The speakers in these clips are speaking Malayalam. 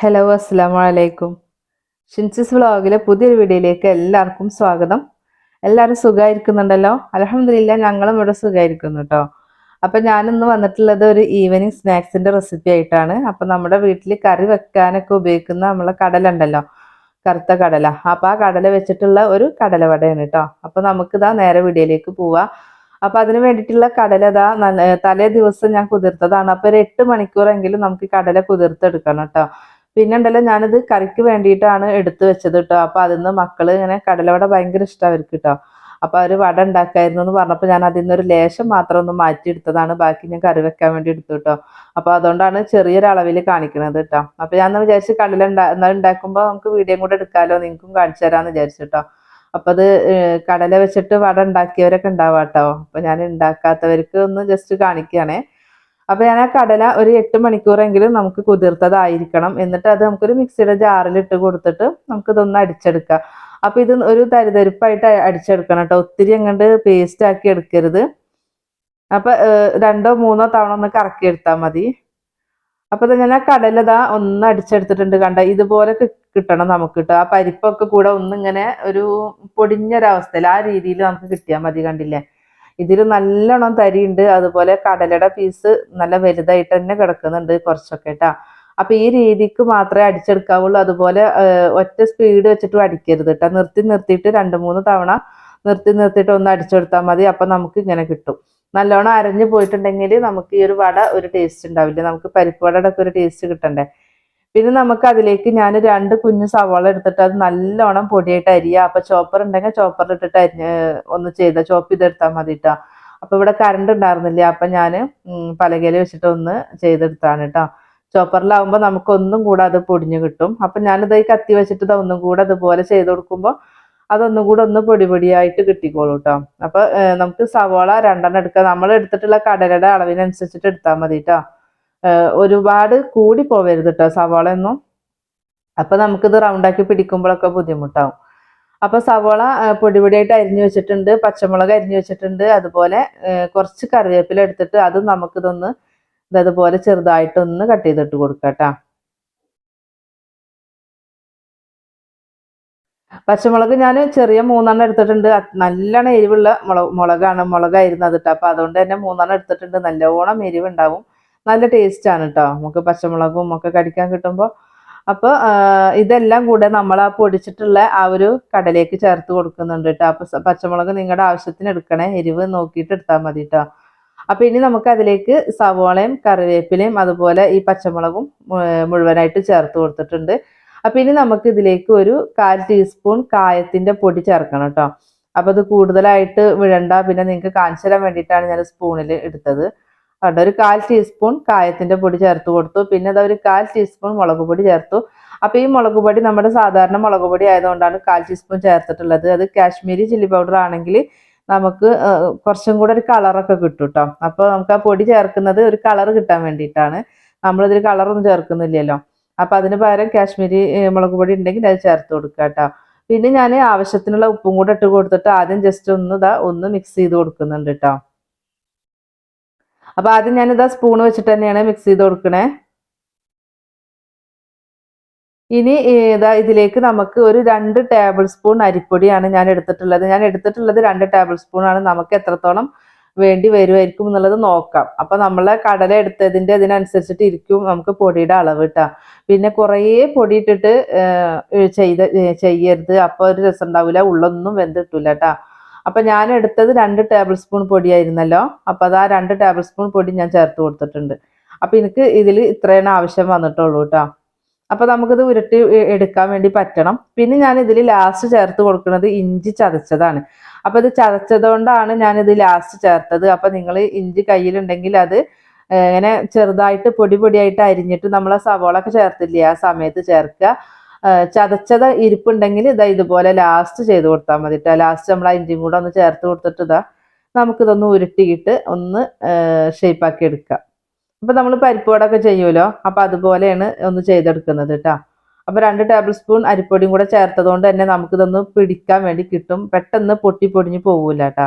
ഹലോ അസ്സാം വലൈക്കും ഷിൻസിസ് വ്ളോഗിലെ പുതിയൊരു വീഡിയോയിലേക്ക് എല്ലാവർക്കും സ്വാഗതം. എല്ലാവരും സുഖമായിരിക്കുന്നുണ്ടല്ലോ? അലഹമില്ല ഞങ്ങളും ഇവിടെ സുഖമായിരിക്കുന്നു കേട്ടോ അപ്പം ഞാനിന്ന് വന്നിട്ടുള്ളത് ഒരു ഈവനിങ് സ്നാക്സിന്റെ റെസിപ്പി ആയിട്ടാണ്. അപ്പം നമ്മുടെ വീട്ടിൽ കറി വെക്കാനൊക്കെ ഉപയോഗിക്കുന്ന നമ്മളെ കടല ഉണ്ടല്ലോ കറുത്ത കടല. അപ്പം ആ കടല വെച്ചിട്ടുള്ള ഒരു കടലവടയാണ് കേട്ടോ അപ്പം നമുക്കിതാ നേരെ വീഡിയോയിലേക്ക് പോവാം. അപ്പം അതിന് വേണ്ടിയിട്ടുള്ള കടല ഇതാ തലേ ദിവസം ഞാൻ കുതിർത്തതാണ്. അപ്പോൾ ഒരു എട്ട് മണിക്കൂറെങ്കിലും നമുക്ക് കടല കുതിർത്തെടുക്കണം കേട്ടോ പിന്നെ ഉണ്ടല്ലോ ഞാനിത് കറിക്ക് വേണ്ടിയിട്ടാണ് എടുത്തു വെച്ചത് കേട്ടോ അപ്പൊ അതിന്ന് മക്കൾ ഇങ്ങനെ കടലവട ഭയങ്കര ഇഷ്ടം അവർക്ക് കേട്ടോ അപ്പൊ അവർ വട ഉണ്ടാക്കായിരുന്നു എന്ന് പറഞ്ഞപ്പോൾ ഞാൻ അതിൽ നിന്നൊരു ലേശം മാത്രം ഒന്ന് മാറ്റി എടുത്തതാണ്. ബാക്കി ഞാൻ കറി വെക്കാൻ വേണ്ടി എടുത്തു കേട്ടോ അപ്പൊ അതുകൊണ്ടാണ് ചെറിയൊരളവിൽ കാണിക്കുന്നത് കേട്ടോ അപ്പൊ ഞാൻ വിചാരിച്ച് കടല ഉണ്ടാ എന്നാൽ നമുക്ക് വീഡിയോ കൂടെ എടുക്കാമല്ലോ നിങ്ങൾക്കും കാണിച്ചു തരാമെന്ന് വിചാരിച്ചു കേട്ടോ അപ്പൊ അത് കടല വെച്ചിട്ട് വട ഉണ്ടാക്കിയവരൊക്കെ ഉണ്ടാവാം കേട്ടോ അപ്പൊ ഞാൻ ഉണ്ടാക്കാത്തവർക്ക് ഒന്ന് ജസ്റ്റ് കാണിക്കുകയാണേ അപ്പൊ ഞാൻ ആ കടല ഒരു എട്ട് മണിക്കൂറെങ്കിലും നമുക്ക് കുതിർത്തതായിരിക്കണം. എന്നിട്ട് അത് നമുക്കൊരു മിക്സിയുടെ ജാറിൽ ഇട്ട് കൊടുത്തിട്ട് നമുക്ക് ഇതൊന്ന് അടിച്ചെടുക്കാം. അപ്പൊ ഇത് ഒരു തരിതരിപ്പായിട്ട് അടിച്ചെടുക്കണം കേട്ടോ. ഒത്തിരി അങ്ങോട്ട് പേസ്റ്റ് ആക്കി എടുക്കരുത്. അപ്പൊ രണ്ടോ മൂന്നോ തവണ ഒന്ന് കറക്കി എടുത്താൽ മതി. അപ്പൊ ഇത് ഞാൻ ആ കടലതാ ഒന്ന് അടിച്ചെടുത്തിട്ടുണ്ട് കണ്ട. ഇതുപോലെ കിട്ടണം നമുക്ക് കേട്ടോ. ആ പരിപ്പൊക്കെ കൂടെ ഒന്നിങ്ങനെ ഒരു പൊടിഞ്ഞൊരവസ്ഥയിൽ ആ രീതിയിൽ നമുക്ക് കിട്ടിയാൽ മതി കണ്ടില്ലേ? ഇതിൽ നല്ലോണം തരിയുണ്ട്. അതുപോലെ കടലയുടെ പീസ് നല്ല വലുതായിട്ട് തന്നെ കിടക്കുന്നുണ്ട് കുറച്ചൊക്കെ കേട്ടാ അപ്പൊ ഈ രീതിക്ക് മാത്രമേ അടിച്ചെടുക്കാവുള്ളൂ. അതുപോലെ ഒറ്റ സ്പീഡ് വെച്ചിട്ടും അടിക്കരുത് കേട്ടോ നിർത്തി നിർത്തിയിട്ട് രണ്ട് മൂന്ന് തവണ നിർത്തി നിർത്തിയിട്ട് ഒന്ന് അടിച്ചെടുത്താൽ മതി. അപ്പൊ നമുക്ക് ഇങ്ങനെ കിട്ടും. നല്ലോണം അരഞ്ഞു പോയിട്ടുണ്ടെങ്കിൽ നമുക്ക് ഈ ഒരു വട ഒരു ടേസ്റ്റ് ഉണ്ടാവില്ല? നമുക്ക് പരിപ്പ് വടയുടെ ഒക്കെ ഒരു ടേസ്റ്റ് കിട്ടണ്ടേ? പിന്നെ നമുക്ക് അതിലേക്ക് ഞാൻ രണ്ട് കുഞ്ഞു സവാള എടുത്തിട്ട് അത് നല്ലോണം പൊടിയായിട്ട് അരിയുക അപ്പൊ ചോപ്പർ ഉണ്ടെങ്കിൽ ചോപ്പറിൽ ഇട്ടിട്ട് അരിഞ്ഞ് ഒന്ന് ചെയ്ത. ചോപ്പ് ചെയ്തെടുത്താൽ മതി കേട്ടോ അപ്പൊ ഇവിടെ കറണ്ട് ഉണ്ടായിരുന്നില്ല? അപ്പൊ ഞാൻ പലകയിൽ വെച്ചിട്ട് ഒന്ന് ചെയ്തെടുത്താണ് കേട്ടോ ചോപ്പറിലാവുമ്പോൾ നമുക്ക് ഒന്നും കൂടെ അത് പൊടിഞ്ഞു കിട്ടും. അപ്പൊ ഞാനിത് കത്തി വെച്ചിട്ട് ഒന്നും കൂടെ അതുപോലെ ചെയ്ത് കൊടുക്കുമ്പോൾ അതൊന്നും കൂടെ ഒന്ന് പൊടി പൊടിയായിട്ട് കിട്ടിക്കോളൂ കേട്ടോ അപ്പൊ നമുക്ക് സവാള രണ്ടെണ്ണം എടുക്കാം. നമ്മൾ എടുത്തിട്ടുള്ള കടലയുടെ അളവിനനുസരിച്ചിട്ട് എടുത്താൽ മതി കേട്ടോ ഒരുപാട് കൂടി പോവരുത് കേട്ടോ സവാള ഒന്നും അപ്പൊ നമുക്കിത് റൗണ്ടാക്കി പിടിക്കുമ്പോഴൊക്കെ ബുദ്ധിമുട്ടാവും. അപ്പൊ സവാള പൊടിപൊടിയായിട്ട് അരിഞ്ഞു വെച്ചിട്ടുണ്ട് പച്ചമുളക് അരിഞ്ഞു വെച്ചിട്ടുണ്ട് അതുപോലെ കുറച്ച് കറിവേപ്പില എടുത്തിട്ട് അത് നമുക്കിതൊന്ന് ഇത് അതുപോലെ ചെറുതായിട്ടൊന്ന് കട്ട് ചെയ്തിട്ട് കൊടുക്കാം പച്ചമുളക് ഞാൻ ചെറിയ മൂന്നെണ്ണം എടുത്തിട്ടുണ്ട്. നല്ലോണം എരിവുള്ള മുളക് മുളകാണ് മുളകായിരുന്നു അത് അപ്പൊ അതുകൊണ്ട് തന്നെ മൂന്നെണ്ണം എടുത്തിട്ടുണ്ട്. നല്ലോണം എരിവ് ഉണ്ടാവും നല്ല ടേസ്റ്റ് ആണ് കേട്ടോ നമുക്ക് പച്ചമുളകും ഒക്കെ കടിക്കാൻ കിട്ടുമ്പോൾ അപ്പോൾ ഇതെല്ലാം കൂടെ നമ്മൾ ആ പൊടിച്ചിട്ടുള്ള ആ ഒരു കടലേക്ക് ചേർത്ത് കൊടുക്കുന്നുണ്ട് കേട്ടോ അപ്പൊ പച്ചമുളക് നിങ്ങളുടെ ആവശ്യത്തിന് എടുക്കണേ. എരിവ് നോക്കിയിട്ട് എടുത്താൽ മതി കേട്ടോ അപ്പൊ ഇനി നമുക്ക് അതിലേക്ക് സവോളയും കറിവേപ്പിലയും അതുപോലെ ഈ പച്ചമുളകും മുഴുവനായിട്ട് ചേർത്ത് കൊടുത്തിട്ടുണ്ട്. അപ്പൊ ഇനി നമുക്ക് ഇതിലേക്ക് ഒരു കാൽ ടീസ്പൂൺ കായത്തിന്റെ പൊടി ചേർക്കണം കേട്ടോ അപ്പൊ അത് കൂടുതലായിട്ട് വിഴണ്ട. പിന്നെ നിങ്ങൾക്ക് കാണിച്ചു തരാൻ വേണ്ടിയിട്ടാണ് ഞാൻ സ്പൂണിൽ എടുത്തത്. അവിടെ ഒരു കാൽ ടീസ്പൂൺ കായത്തിന്റെ പൊടി ചേർത്ത് കൊടുത്തു. പിന്നെ അത് ഒരു കാൽ ടീസ്പൂൺ മുളക് പൊടി ചേർത്തു. അപ്പൊ ഈ മുളക് പൊടി നമ്മുടെ സാധാരണ മുളക് പൊടി ആയതുകൊണ്ടാണ് കാൽ ടീസ്പൂൺ ചേർത്തിട്ടുള്ളത്. അത് കാശ്മീരി ചില്ലി പൗഡർ ആണെങ്കിൽ നമുക്ക് കുറച്ചും കൂടെ ഒരു കളറൊക്കെ കിട്ടും കേട്ടോ അപ്പൊ നമുക്ക് ആ പൊടി ചേർക്കുന്നത് ഒരു കളർ കിട്ടാൻ വേണ്ടിയിട്ടാണ്. നമ്മളിതിൽ കളറൊന്നും ചേർക്കുന്നില്ലല്ലോ. അപ്പൊ അതിന് പകരം കാശ്മീരി മുളക് പൊടി ഉണ്ടെങ്കിൽ അത് ചേർത്ത് കൊടുക്കുക കേട്ടോ പിന്നെ ഞാൻ ആവശ്യത്തിനുള്ള ഉപ്പും കൂടെ ഇട്ട് കൊടുത്തിട്ട് ആദ്യം ജസ്റ്റ് ഒന്ന് ഇതാ ഒന്ന് മിക്സ് ചെയ്ത് കൊടുക്കുന്നുണ്ട് കേട്ടോ അപ്പൊ ആദ്യം ഞാനിതാ സ്പൂൺ വെച്ചിട്ട് തന്നെയാണ് മിക്സ് ചെയ്ത് കൊടുക്കണേ. ഇനി ഇതാ ഇതിലേക്ക് നമുക്ക് ഒരു രണ്ട് ടേബിൾ സ്പൂൺ അരിപ്പൊടിയാണ് ഞാൻ എടുത്തിട്ടുള്ളത്. ഞാൻ എടുത്തിട്ടുള്ളത് രണ്ട് ടേബിൾ സ്പൂൺ ആണ്. നമുക്ക് എത്രത്തോളം വേണ്ടി വരുമായിരിക്കും എന്നുള്ളത് നോക്കാം. അപ്പൊ നമ്മളെ കടല എടുത്തതിന്റെ അതിനനുസരിച്ചിട്ട് ഇരിക്കും നമുക്ക് പൊടിയുടെ അളവ് കിട്ടാം പിന്നെ കുറേ പൊടി ഇട്ടിട്ട് ചെയ്ത് ചെയ്യരുത്. അപ്പൊ ഒരു രസം ഉണ്ടാവില്ല ഉള്ളൊന്നും വെന്തിട്ടില്ല കേട്ടാ അപ്പൊ ഞാൻ എടുത്തത് രണ്ട് ടേബിൾ സ്പൂൺ പൊടിയായിരുന്നല്ലോ. അപ്പൊ അത് ആ രണ്ട് ടേബിൾ സ്പൂൺ പൊടി ഞാൻ ചേർത്ത് കൊടുത്തിട്ടുണ്ട്. അപ്പൊ എനിക്ക് ഇതിൽ ഇത്രയാണ് ആവശ്യം വന്നിട്ടുള്ളൂ കേട്ടോ അപ്പൊ നമുക്കിത് ഉരുട്ടി എടുക്കാൻ വേണ്ടി പറ്റണം. പിന്നെ ഞാൻ ഇതിൽ ലാസ്റ്റ് ചേർത്ത് കൊടുക്കുന്നത് ഇഞ്ചി ചതച്ചതാണ്. അപ്പൊ ഇത് ചതച്ചതുകൊണ്ടാണ് ഞാൻ ഇത് ലാസ്റ്റ് ചേർത്തത്. അപ്പൊ നിങ്ങൾ ഇഞ്ചി കയ്യിലുണ്ടെങ്കിൽ അത് ഇങ്ങനെ ചെറുതായിട്ട് പൊടി പൊടിയായിട്ട് അരിഞ്ഞിട്ട് നമ്മൾ ആ സവോള ഒക്കെ ചേർത്തില്ലേ ആ സമയത്ത് ചേർക്കുക. ചതച്ചത് ഇരിപ്പുണ്ടെങ്കിൽ ഇതാ ഇതുപോലെ ലാസ്റ്റ് ചെയ്ത് കൊടുത്താൽ മതി കേട്ടോ ലാസ്റ്റ് നമ്മൾ ഇഞ്ചിയും കൂടെ ഒന്ന് ചേർത്ത് കൊടുത്തിട്ട് ഇതാ നമുക്കിതൊന്ന് ഉരുട്ടിയിട്ട് ഒന്ന് ഷേപ്പാക്കി എടുക്കാം. അപ്പൊ നമ്മൾ പരിപ്പുവടൊക്കെ ചെയ്യുമല്ലോ? അപ്പൊ അതുപോലെയാണ് ഒന്ന് ചെയ്തെടുക്കുന്നത് കേട്ടോ അപ്പൊ രണ്ട് ടേബിൾ സ്പൂൺ അരിപ്പൊടിയും കൂടെ ചേർത്തത് കൊണ്ട് തന്നെ നമുക്കിതൊന്ന് പിടിക്കാൻ വേണ്ടി കിട്ടും. പെട്ടെന്ന് പൊട്ടി പൊടിഞ്ഞ് പോകൂല കേട്ടോ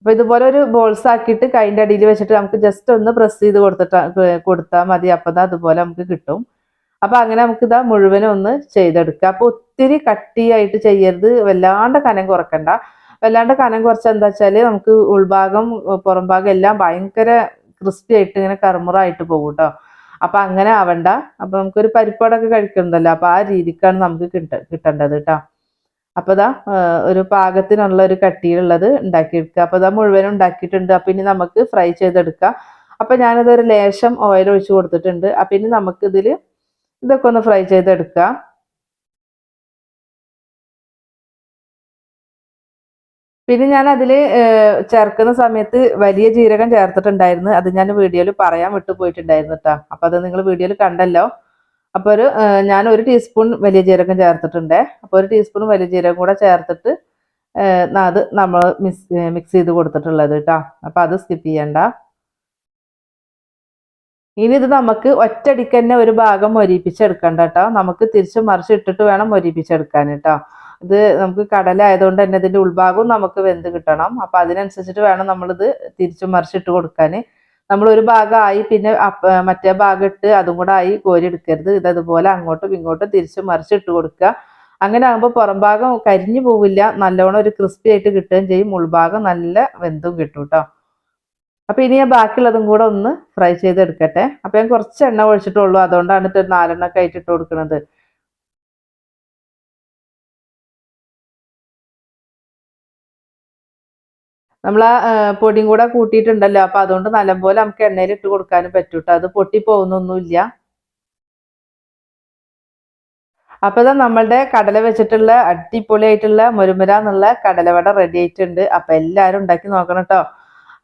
അപ്പൊ ഇതുപോലെ ഒരു ബോൾസ് ആക്കിയിട്ട് കൈന്റെ അടിയിൽ വെച്ചിട്ട് നമുക്ക് ജസ്റ്റ് ഒന്ന് പ്രസ് ചെയ്ത് കൊടുത്തിട്ട് കൊടുത്താൽ മതി. അപ്പൊ അതുപോലെ നമുക്ക് കിട്ടും. അപ്പൊ അങ്ങനെ നമുക്ക് ഇതാ മുഴുവനും ഒന്ന് ചെയ്തെടുക്കുക. അപ്പൊ ഒത്തിരി കട്ടിയായിട്ട് ചെയ്യരുത്. വല്ലാണ്ട് കനം കുറക്കണ്ട. വല്ലാണ്ട് കനം കുറച്ച് എന്താ വെച്ചാൽ നമുക്ക് ഉൾഭാഗം പുറംഭാഗം എല്ലാം ഭയങ്കര ക്രിസ്പി ആയിട്ട് ഇങ്ങനെ കറുമുറായിട്ട് പോകും കേട്ടോ അപ്പൊ അങ്ങനെ ആവണ്ട. അപ്പൊ നമുക്കൊരു പരിപ്പാടൊക്കെ കഴിക്കണ്ടല്ലോ. അപ്പൊ ആ രീതിക്കാണ് നമുക്ക് കിട്ട കിട്ടേണ്ടത് കേട്ടോ അപ്പൊ ഇതാ ഒരു പാകത്തിനുള്ള ഒരു കട്ടിയിലുള്ളത് ഉണ്ടാക്കിയെടുക്കുക. അപ്പൊ ഇതാ മുഴുവനും ഉണ്ടാക്കിയിട്ടുണ്ട്. അപ്പൊ ഇനി നമുക്ക് ഫ്രൈ ചെയ്തെടുക്കാം. അപ്പൊ ഞാനിതൊരു ലേശം ഓയിൽ ഒഴിച്ച് കൊടുത്തിട്ടുണ്ട്. അപ്പൊ ഇനി നമുക്ക് ഇതിൽ ഇതൊക്കെ ഒന്ന് ഫ്രൈ ചെയ്തെടുക്കുക പിന്നെ ഞാൻ അതിൽ ചേർക്കുന്ന സമയത്ത് വലിയ ജീരകം ചേർത്തിട്ടുണ്ടായിരുന്നു. അത് ഞാൻ വീഡിയോയിൽ പറയാൻ വിട്ടു പോയിട്ടുണ്ടായിരുന്നു കേട്ടോ അപ്പോൾ അത് നിങ്ങൾ വീഡിയോയിൽ കണ്ടല്ലോ. അപ്പോൾ ഒരു ഞാൻ ഒരു ടീസ്പൂൺ വലിയ ജീരകം ചേർത്തിട്ടുണ്ട്. അപ്പോൾ ഒരു ടീസ്പൂൺ വലിയ ജീരകം കൂടെ ചേർത്തിട്ട് അത് നമ്മൾ മിക്സ് മിക്സ് ചെയ്ത് കൊടുത്തിട്ടുള്ളത് കേട്ടോ അപ്പോൾ അത് സ്കിപ്പ് ചെയ്യണ്ട. ഇനി ഇത് നമുക്ക് ഒറ്റടിക്ക് തന്നെ ഒരു ഭാഗം മൊരിപ്പിച്ചെടുക്കണ്ട കേട്ടോ നമുക്ക് തിരിച്ച് മറിച്ചിട്ടിട്ട് വേണം മൊരിപ്പിച്ചെടുക്കാൻ കേട്ടോ. ഇത് നമുക്ക് കടല ആയതുകൊണ്ട് തന്നെ ഇതിന്റെ ഉൾഭാഗവും നമുക്ക് വെന്ത് കിട്ടണം. അപ്പം അതിനനുസരിച്ചിട്ട് വേണം നമ്മളിത് തിരിച്ച് മറിച്ചിട്ട് കൊടുക്കാൻ. നമ്മൾ ഒരു ഭാഗമായി പിന്നെ മറ്റേ ഭാഗം ഇട്ട് അതും കൂടെ ആയി കോരി എടുക്കരുത്. ഇത് അതുപോലെ അങ്ങോട്ടും ഇങ്ങോട്ടും തിരിച്ച് മറിച്ചിട്ട് കൊടുക്കുക. അങ്ങനെ ആകുമ്പോൾ പുറം ഭാഗം കരിഞ്ഞു പോവില്ല. നല്ലോണം ഒരു ക്രിസ്പി ആയിട്ട് കിട്ടുകയും ചെയ്യും. ഉൾഭാഗം നല്ല വെന്തും കിട്ടും കേട്ടോ. അപ്പൊ ഇനി ഞാൻ ബാക്കിയുള്ളതും കൂടെ ഒന്ന് ഫ്രൈ ചെയ്തെടുക്കട്ടെ. അപ്പൊ ഞാൻ കുറച്ച് എണ്ണ ഒഴിച്ചിട്ടുള്ളൂ. അതുകൊണ്ടാണ് ഇട്ട് നാലെണ്ണൊക്കെ ആയിട്ട് കൊടുക്കുന്നത് നമ്മൾ ആ പൊടിയും കൂടെ കൂട്ടിയിട്ടുണ്ടല്ലോ. അപ്പൊ അതുകൊണ്ട് നല്ലപോലെ നമുക്ക് എണ്ണയിൽ ഇട്ട് കൊടുക്കാനും പറ്റൂട്ടോ അത് പൊട്ടി പോകുന്നൊന്നുമില്ല. അപ്പൊ ഇതാ നമ്മളുടെ കടല വെച്ചിട്ടുള്ള അടിപൊളിയായിട്ടുള്ള മുരുമുര എന്നുള്ള കടലവട റെഡി ആയിട്ടുണ്ട്. അപ്പൊ എല്ലാരും ഉണ്ടാക്കി നോക്കണം കേട്ടോ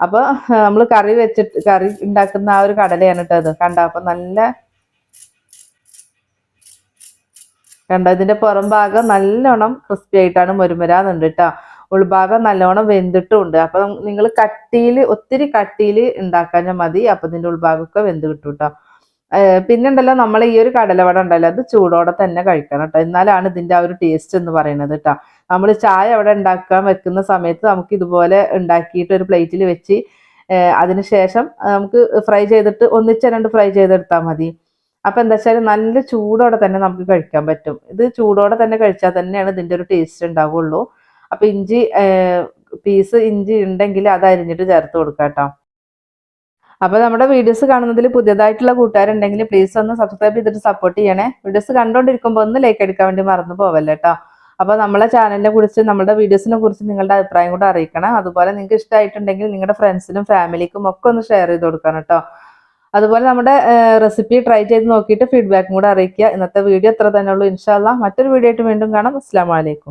അപ്പൊ നമ്മൾ കറി വെച്ചിട്ട് കറി ഉണ്ടാക്കുന്ന ആ ഒരു കടലയാണ് കേട്ടോ അത് കണ്ട? അപ്പൊ നല്ല കണ്ട? ഇതിന്റെ പുറം ഭാഗം നല്ലോണം ക്രിസ്പി ആയിട്ടാണ് മുരുമുരാന്നുണ്ട് കേട്ടോ. ഉൾഭാഗം നല്ലോണം വെന്തിട്ടുമുണ്ട്. അപ്പൊ നിങ്ങൾ കട്ടിയിൽ ഒത്തിരി കട്ടിയിൽ ഉണ്ടാക്കാൻ മതി. അപ്പൊ ഇതിന്റെ ഉൾഭാഗമൊക്കെ വെന്ത് കിട്ടും കേട്ടോ. പിന്നെ ഉണ്ടല്ലോ നമ്മൾ ഈ ഒരു കടലവട ഉണ്ടല്ലോ അത് ചൂടോടെ തന്നെ കഴിക്കണം കേട്ടോ എന്നാലാണ് ഇതിന്റെ ആ ഒരു ടേസ്റ്റ് എന്ന് പറയുന്നത് കേട്ടോ നമ്മൾ ചായ അവിടെ ഉണ്ടാക്കാൻ വെക്കുന്ന സമയത്ത് നമുക്ക് ഇതുപോലെ ഉണ്ടാക്കിയിട്ട് ഒരു പ്ലേറ്റിൽ വെച്ച് അതിനുശേഷം നമുക്ക് ഫ്രൈ ചെയ്തിട്ട് ഒന്നിച്ച രണ്ട് ഫ്രൈ ചെയ്തെടുത്താൽ മതി. അപ്പൊ എന്താ വെച്ചാൽ നല്ല ചൂടോടെ തന്നെ നമുക്ക് കഴിക്കാൻ പറ്റും. ഇത് ചൂടോടെ തന്നെ കഴിച്ചാൽ തന്നെയാണ് ഇതിന്റെ ഒരു ടേസ്റ്റ് ഉണ്ടാവുള്ളൂ അപ്പൊ ഇഞ്ചി പീസ് ഇഞ്ചി ഉണ്ടെങ്കിൽ അത് അരിഞ്ഞിട്ട് ചേർത്ത് കൊടുക്കാം കേട്ടോ അപ്പൊ നമ്മുടെ വീഡിയോസ് കാണുന്നതിൽ പുതിയതായിട്ടുള്ള കൂട്ടുകാരുണ്ടെങ്കിൽ പ്ലീസ് ഒന്ന് സബ്സ്ക്രൈബ് ചെയ്തിട്ട് സപ്പോർട്ട് ചെയ്യണേ. വീഡിയോസ് കണ്ടുകൊണ്ടിരിക്കുമ്പോൾ ഒന്ന് ലൈക്ക് അടിക്കാൻ വേണ്ടി മറന്നു പോവല്ലേ കേട്ടോ അപ്പൊ നമ്മളെ ചാനലിനെ കുറിച്ച് നമ്മുടെ വീഡിയോസിനെ കുറിച്ച് നിങ്ങളുടെ അഭിപ്രായം കൂടെ അറിയിക്കണം. അതുപോലെ നിങ്ങൾക്ക് ഇഷ്ടമായിട്ടുണ്ടെങ്കിൽ നിങ്ങളുടെ ഫ്രണ്ട്സിനും ഫാമിലിക്കും ഒക്കെ ഒന്ന് ഷെയർ ചെയ്ത് കൊടുക്കണം കേട്ടോ അതുപോലെ നമ്മുടെ റെസിപ്പി ട്രൈ ചെയ്ത് നോക്കിയിട്ട് ഫീഡ്ബാക്കും കൂടെ അറിയിക്കുക. ഇന്നത്തെ വീഡിയോ എത്ര തന്നെ ഉള്ളൂ. ഇൻഷാല്ല മറ്റൊരു വീഡിയോ ആയിട്ട് വീണ്ടും കാണാം. അസ്സാം വലൈക്കും